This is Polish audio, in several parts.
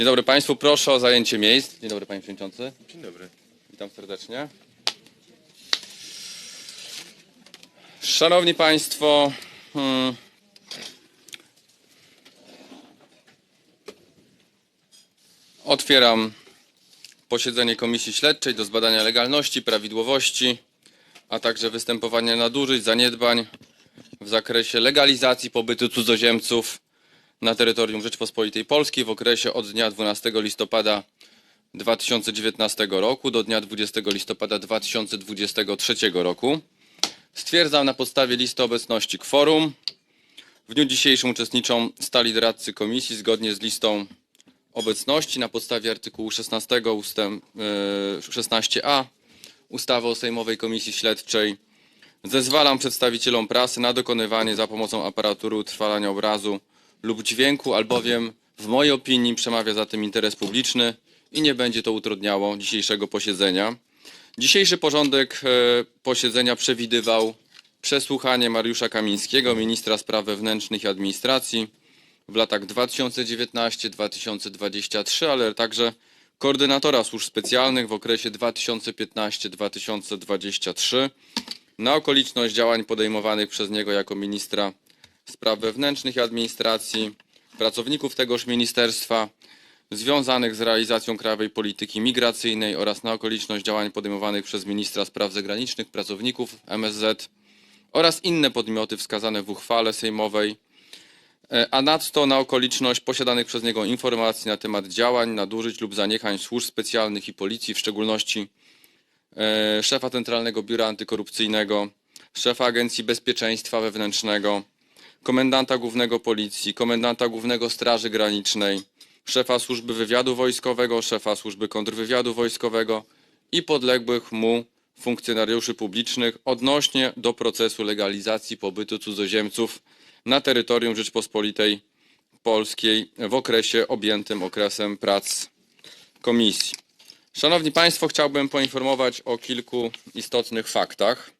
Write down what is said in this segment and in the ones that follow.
Dzień dobry Państwu, proszę o zajęcie miejsc. Dzień dobry Panie Przewodniczący, Dzień dobry. witam serdecznie. Szanowni Państwo, hmm, otwieram posiedzenie Komisji Śledczej do zbadania legalności, prawidłowości, a także występowania nadużyć, zaniedbań w zakresie legalizacji pobytu cudzoziemców na terytorium Rzeczpospolitej Polskiej w okresie od dnia 12 listopada 2019 roku do dnia 20 listopada 2023 roku. Stwierdzam na podstawie listy obecności kworum. W dniu dzisiejszym uczestniczą stali doradcy komisji zgodnie z listą obecności na podstawie artykułu 16 ustęp e, 16a ustawy o Sejmowej Komisji Śledczej. Zezwalam przedstawicielom prasy na dokonywanie za pomocą aparatury utrwalania obrazu lub dźwięku, albowiem w mojej opinii przemawia za tym interes publiczny i nie będzie to utrudniało dzisiejszego posiedzenia. Dzisiejszy porządek e, posiedzenia przewidywał przesłuchanie Mariusza Kamińskiego, ministra spraw wewnętrznych i administracji w latach 2019-2023, ale także koordynatora służb specjalnych w okresie 2015-2023 na okoliczność działań podejmowanych przez niego jako ministra spraw wewnętrznych i administracji, pracowników tegoż ministerstwa, związanych z realizacją krajowej polityki migracyjnej oraz na okoliczność działań podejmowanych przez ministra spraw zagranicznych, pracowników MSZ oraz inne podmioty wskazane w uchwale sejmowej, e, a nadto na okoliczność posiadanych przez niego informacji na temat działań, nadużyć lub zaniechań służb specjalnych i policji, w szczególności e, szefa Centralnego Biura Antykorupcyjnego, szefa Agencji Bezpieczeństwa Wewnętrznego, komendanta głównego policji, komendanta głównego Straży Granicznej, szefa służby wywiadu wojskowego, szefa służby kontrwywiadu wojskowego i podległych mu funkcjonariuszy publicznych odnośnie do procesu legalizacji pobytu cudzoziemców na terytorium Rzeczpospolitej Polskiej w okresie objętym okresem prac komisji. Szanowni Państwo, chciałbym poinformować o kilku istotnych faktach.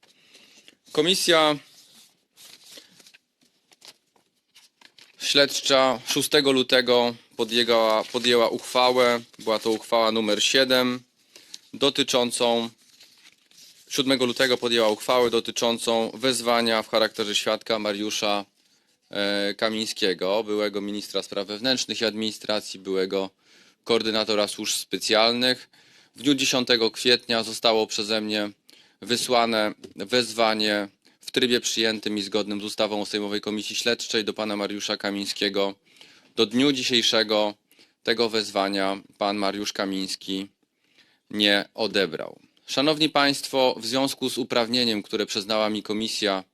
Komisja śledcza 6 lutego podjęła, podjęła uchwałę, była to uchwała numer 7, dotyczącą 7 lutego podjęła uchwałę dotyczącą wezwania w charakterze świadka Mariusza e, Kamińskiego, byłego ministra spraw wewnętrznych i administracji, byłego koordynatora służb specjalnych. W dniu 10 kwietnia zostało przeze mnie wysłane wezwanie w trybie przyjętym i zgodnym z ustawą o Sejmowej Komisji Śledczej do pana Mariusza Kamińskiego. Do dniu dzisiejszego tego wezwania pan Mariusz Kamiński nie odebrał. Szanowni Państwo, w związku z uprawnieniem, które przyznała mi Komisja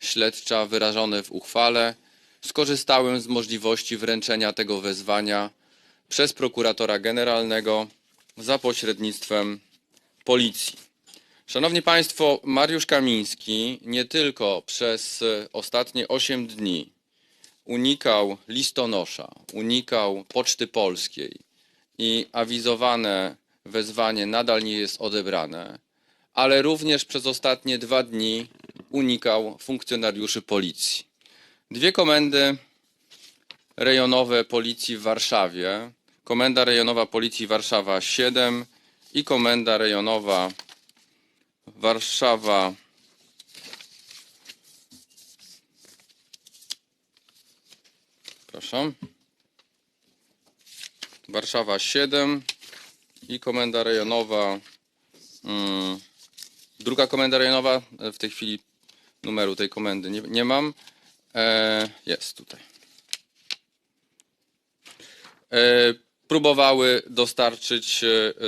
Śledcza wyrażone w uchwale, skorzystałem z możliwości wręczenia tego wezwania przez prokuratora generalnego za pośrednictwem policji. Szanowni Państwo, Mariusz Kamiński nie tylko przez ostatnie 8 dni unikał listonosza, unikał Poczty Polskiej i awizowane wezwanie nadal nie jest odebrane, ale również przez ostatnie dwa dni unikał funkcjonariuszy policji. Dwie komendy rejonowe policji w Warszawie, Komenda Rejonowa Policji Warszawa 7 i Komenda Rejonowa Warszawa Proszę. Warszawa 7 i komenda rejonowa. mm, druga komenda rejonowa, e, w tej chwili numeru tej komendy nie, nie mam. E, jest tutaj. E, próbowały dostarczyć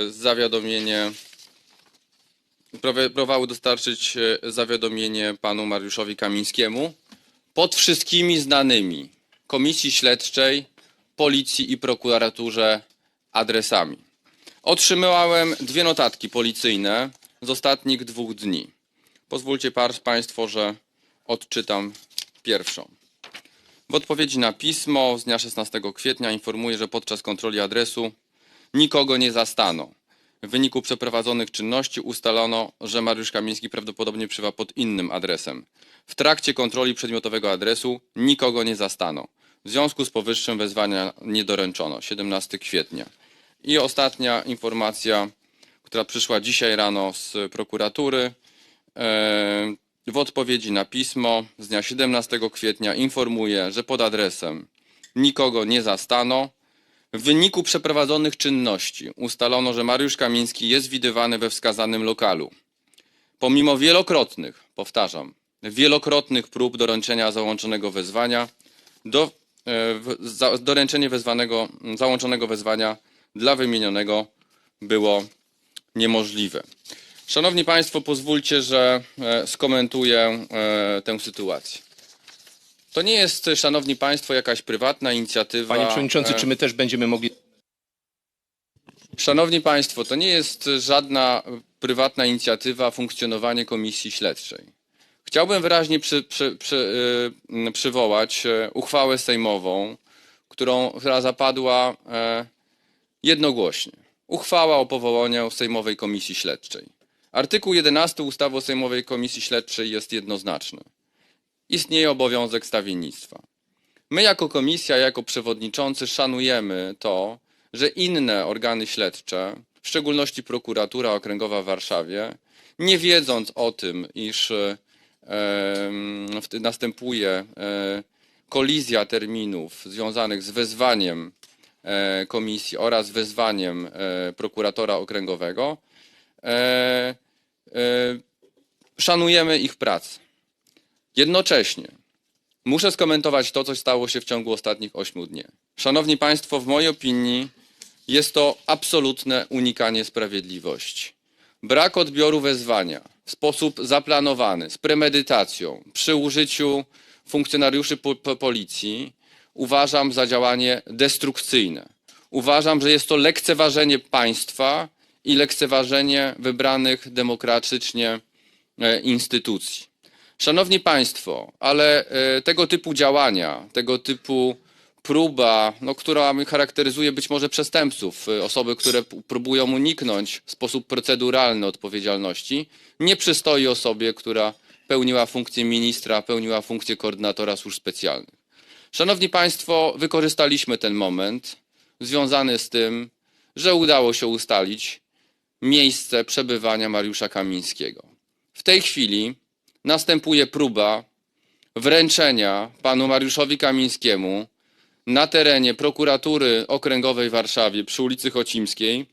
zawiadomienie. Próbowały dostarczyć e, zawiadomienie panu Mariuszowi Kamińskiemu pod wszystkimi znanymi Komisji Śledczej, Policji i Prokuraturze adresami. Otrzymałem dwie notatki policyjne z ostatnich dwóch dni. Pozwólcie Państwo, że odczytam pierwszą. W odpowiedzi na pismo z dnia 16 kwietnia informuję, że podczas kontroli adresu nikogo nie zastano. W wyniku przeprowadzonych czynności ustalono, że Mariusz Kamiński prawdopodobnie przybywa pod innym adresem. W trakcie kontroli przedmiotowego adresu nikogo nie zastano. W związku z powyższym wezwania nie doręczono 17 kwietnia. I ostatnia informacja, która przyszła dzisiaj rano z prokuratury. E, W odpowiedzi na pismo z dnia 17 kwietnia informuje, że pod adresem nikogo nie zastano. W wyniku przeprowadzonych czynności ustalono, że Mariusz Kamiński jest widywany we wskazanym lokalu. Pomimo wielokrotnych, powtarzam, wielokrotnych prób doręczenia załączonego wezwania, do, e, doręczenie wezwanego, załączonego wezwania dla wymienionego było niemożliwe. Szanowni Państwo, pozwólcie, że e, skomentuję e, tę sytuację. To nie jest, Szanowni Państwo, jakaś prywatna inicjatywa. Panie Przewodniczący, e, czy my też będziemy mogli... Szanowni Państwo, to nie jest żadna prywatna inicjatywa funkcjonowanie komisji śledczej. Chciałbym wyraźnie przy, przy, przy, y, przywołać e, uchwałę sejmową, którą, która zapadła e, jednogłośnie. Uchwała o powołaniu Sejmowej Komisji Śledczej. Artykuł 11 ustawy o Sejmowej Komisji Śledczej jest jednoznaczny. Istnieje obowiązek stawiennictwa. My jako komisja, jako przewodniczący szanujemy to, że inne organy śledcze, w szczególności prokuratura okręgowa w Warszawie, nie wiedząc o tym, iż następuje e, kolizja terminów związanych z wezwaniem e, komisji oraz wezwaniem e, prokuratora okręgowego, szanujemy ich pracę. Jednocześnie Muszę skomentować to, co stało się w ciągu ostatnich ośmiu dni. Szanowni Państwo, w mojej opinii jest to absolutne unikanie sprawiedliwości. Brak odbioru wezwania w sposób zaplanowany, z premedytacją, przy użyciu funkcjonariuszy po, po policji uważam za działanie destrukcyjne. Uważam, że jest to lekceważenie państwa i lekceważenie wybranych demokratycznie e, instytucji. Szanowni Państwo, ale e, tego typu działania, tego typu próba, no, która charakteryzuje być może przestępców, e, osoby, które próbują uniknąć w sposób proceduralny odpowiedzialności, nie przystoi osobie, która pełniła funkcję ministra, pełniła funkcję koordynatora służb specjalnych. Szanowni Państwo, wykorzystaliśmy ten moment związany z tym, że udało się ustalić miejsce przebywania Mariusza Kamińskiego. W tej chwili następuje próba wręczenia panu Mariuszowi Kamińskiemu na terenie prokuratury okręgowej w Warszawie przy ulicy Chocimskiej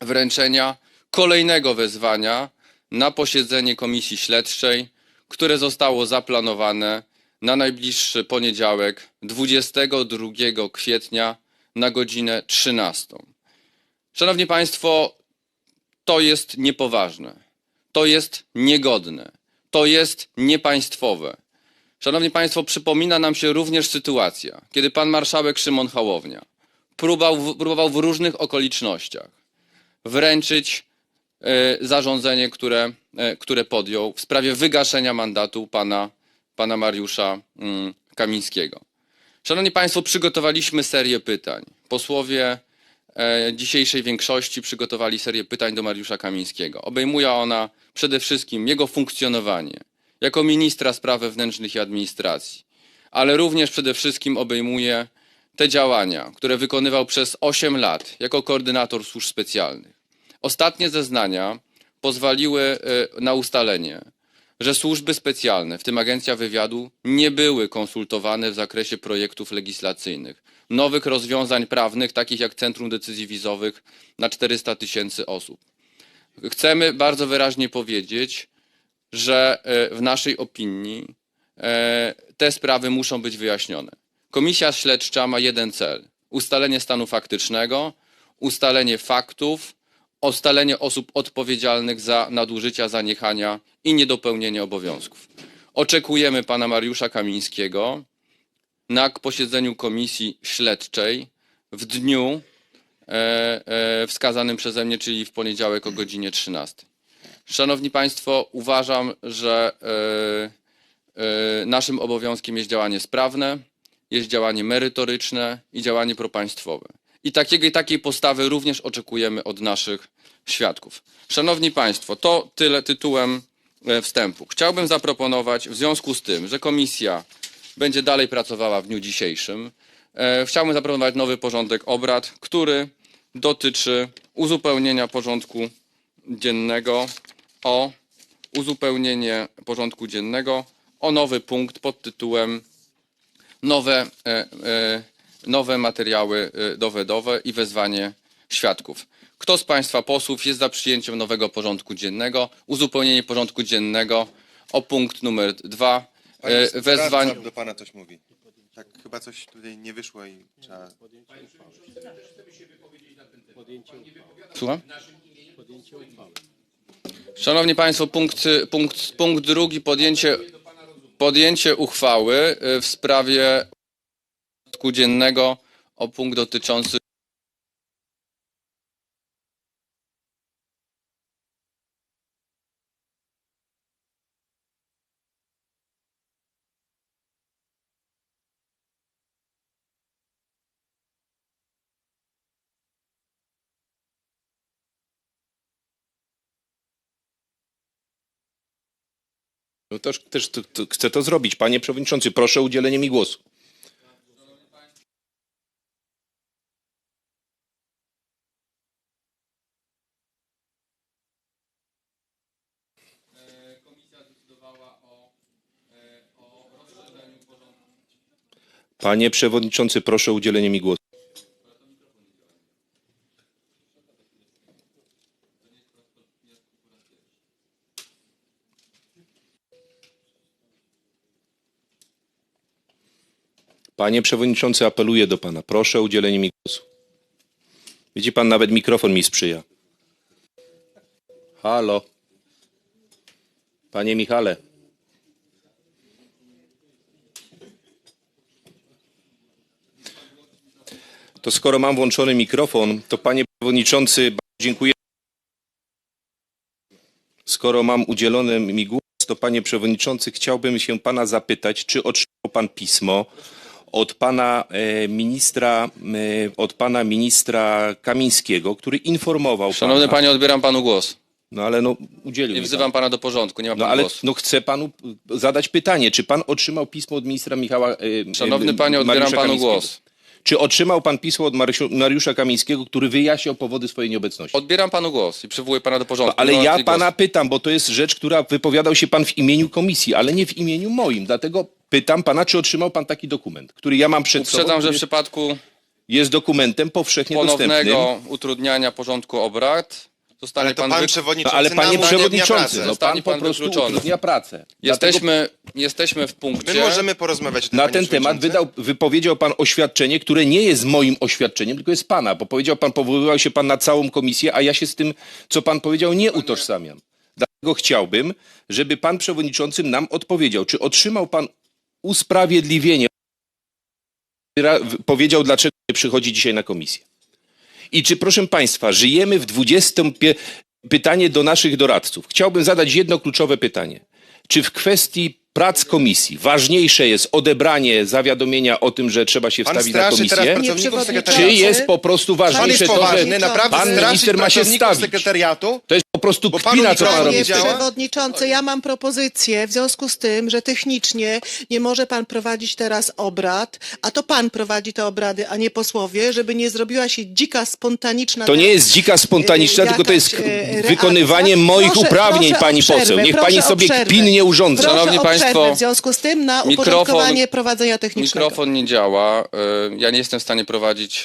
wręczenia kolejnego wezwania na posiedzenie komisji śledczej, które zostało zaplanowane na najbliższy poniedziałek 22 kwietnia na godzinę 13. Szanowni Państwo, to jest niepoważne, to jest niegodne, to jest niepaństwowe. Szanowni Państwo, przypomina nam się również sytuacja, kiedy pan marszałek Szymon Hołownia próbował, próbował w różnych okolicznościach wręczyć e, zarządzenie, które, e, które podjął w sprawie wygaszenia mandatu pana, pana Mariusza mm, Kamińskiego. Szanowni Państwo, przygotowaliśmy serię pytań. Posłowie dzisiejszej większości przygotowali serię pytań do Mariusza Kamińskiego. Obejmuje ona przede wszystkim jego funkcjonowanie jako ministra spraw wewnętrznych i administracji, ale również przede wszystkim obejmuje te działania, które wykonywał przez 8 lat jako koordynator służb specjalnych. Ostatnie zeznania pozwoliły e, na ustalenie, że służby specjalne, w tym Agencja Wywiadu, nie były konsultowane w zakresie projektów legislacyjnych, nowych rozwiązań prawnych, takich jak Centrum Decyzji Wizowych na 400 tysięcy osób. Chcemy bardzo wyraźnie powiedzieć, że e, w naszej opinii e, te sprawy muszą być wyjaśnione. Komisja śledcza ma jeden cel: ustalenie stanu faktycznego, ustalenie faktów, ustalenie osób odpowiedzialnych za nadużycia, zaniechania i niedopełnienie obowiązków. Oczekujemy pana Mariusza Kamińskiego na posiedzeniu komisji śledczej w dniu e, e, wskazanym przeze mnie, czyli w poniedziałek o godzinie 13. Szanowni Państwo, uważam, że e, naszym obowiązkiem jest działanie sprawne, jest działanie merytoryczne i działanie propaństwowe. I takiego, takiej postawy również oczekujemy od naszych świadków. Szanowni Państwo, to tyle tytułem wstępu. Chciałbym zaproponować w związku z tym, że komisja będzie dalej pracowała w dniu dzisiejszym, e, chciałbym zaproponować nowy porządek obrad, który dotyczy uzupełnienia porządku dziennego o uzupełnienie porządku dziennego o nowy punkt pod tytułem nowe, e, e, nowe materiały dowodowe i wezwanie świadków. Kto z Państwa posłów jest za przyjęciem nowego porządku dziennego, uzupełnienie porządku dziennego o punkt numer dwa, e, wezwanie... do pana coś mówi. Tak, chyba coś tutaj nie wyszło i trzeba... Słucham? Szanowni Państwo, punkt, punkt, punkt drugi, podjęcie, podjęcie uchwały y, w sprawie porządku dziennego o punkt dotyczący No też, też to, to, chcę to zrobić. Panie Przewodniczący, proszę o udzielenie mi głosu. Panie Przewodniczący, proszę o udzielenie mi głosu. Panie Przewodniczący, apeluję do Pana. Proszę o udzielenie mi głosu. Widzi Pan, nawet mikrofon mi sprzyja. Halo. Panie Michale. To skoro mam włączony mikrofon, to Panie Przewodniczący, dziękuję. Skoro mam udzielony mi głos, to Panie Przewodniczący, chciałbym się Pana zapytać, czy otrzymał Pan pismo od Pana e, ministra, e, od Pana ministra Kamińskiego, który informował Szanowny Pana. Panie, odbieram Panu głos No ale no, udzielił mi wzywam pan. Pana do porządku, nie ma No Pan ale głosu. no, chcę Panu zadać pytanie, czy Pan otrzymał pismo od ministra Michała e, Szanowny e, Panie, odbieram Mariusza Panu Kamińskiego? głos. Czy otrzymał Pan pismo od Mariusza, Mariusza Kamińskiego, który wyjaśniał powody swojej nieobecności? Odbieram Panu głos i przywołuję Pana do porządku. No, ale No, ja i pana głos. pytam, bo to jest rzecz, która wypowiadał się pan w imieniu komisji, ale nie w imieniu moim. Dlatego pytam pana, czy otrzymał pan taki dokument, który ja mam przed sobą, Uprzedzam, że w przypadku jest dokumentem powszechnie dostępnym. ponownego utrudniania porządku obrad zostanie Ale to Pan pan wy... No, przewodniczący ale nam panie utrudnia przewodniczący, pracę. no Zostanie pan po pan prostu wykluczony. utrudnia pracę. Dlatego Jesteśmy, jesteśmy w punkcie... My możemy porozmawiać o tym, na panie ten temat przewodniczący? wydał, wypowiedział pan oświadczenie, które nie jest moim oświadczeniem, tylko jest pana, bo powiedział pan, powoływał się pan na całą komisję, a ja się z tym, co pan powiedział, nie utożsamiam. Dlatego chciałbym, żeby pan przewodniczący nam odpowiedział, czy otrzymał pan usprawiedliwienie, powiedział, dlaczego nie przychodzi dzisiaj na komisję. I czy, proszę państwa, żyjemy w 20. pie- pytanie do naszych doradców. Chciałbym zadać jedno kluczowe pytanie. Czy w kwestii prac komisji ważniejsze jest odebranie zawiadomienia o tym, że trzeba się wstawić na komisję? Czy jest po prostu Pan ważniejsze to, że naprawdę pan minister ma się stawić? sekretariatu? To jest po prostu Bo kpina, nie co pan robi. Panie przewodniczący, ja mam propozycję w związku z tym, że technicznie nie może pan prowadzić teraz obrad, a to pan prowadzi te obrady, a nie posłowie, żeby nie zrobiła się dzika, spontaniczna. To nie jest dzika spontaniczna, e, tylko to jest e, reakcja. wykonywanie moich Proszę- uprawnień, proszę o pani przerwę, poseł. Niech proszę pani o sobie przerwę. kpin nie urządza. Proszę Szanowni o państwo, przerwę w związku z tym na mikrofon- uporządkowanie prowadzenia technicznego. Mikrofon nie działa. y, Ja nie jestem w stanie prowadzić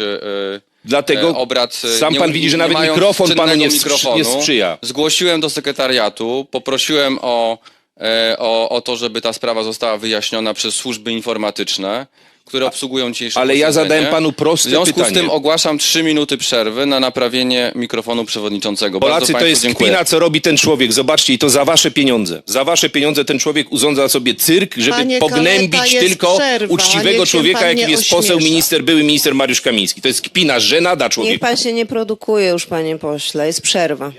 Dlatego e, obrad. e, sam nie- pan widzi, że nie nawet mikrofon panu nie, mikrofonu. nie sprzyja. Zgłosiłem do sekretariatu, poprosiłem o, e, o, o to, żeby ta sprawa została wyjaśniona przez służby informatyczne, które obsługują dzisiejsze ale ja posiedzenie. zadałem panu proste W związku pytanie. z tym ogłaszam trzy minuty przerwy na naprawienie mikrofonu przewodniczącego. Bardzo Polacy to państwu jest dziękuję. kpina, co robi ten człowiek. Zobaczcie, i to za wasze pieniądze. Za wasze pieniądze ten człowiek urządza sobie cyrk, żeby Panie pognębić jest tylko przerwa, uczciwego niech się człowieka, pan jakim nie jest poseł, ośmiesza. minister, były minister Mariusz Kamiński. To jest kpina, żenada Niech człowieka. pan się nie produkuje już, panie pośle. Jest przerwa.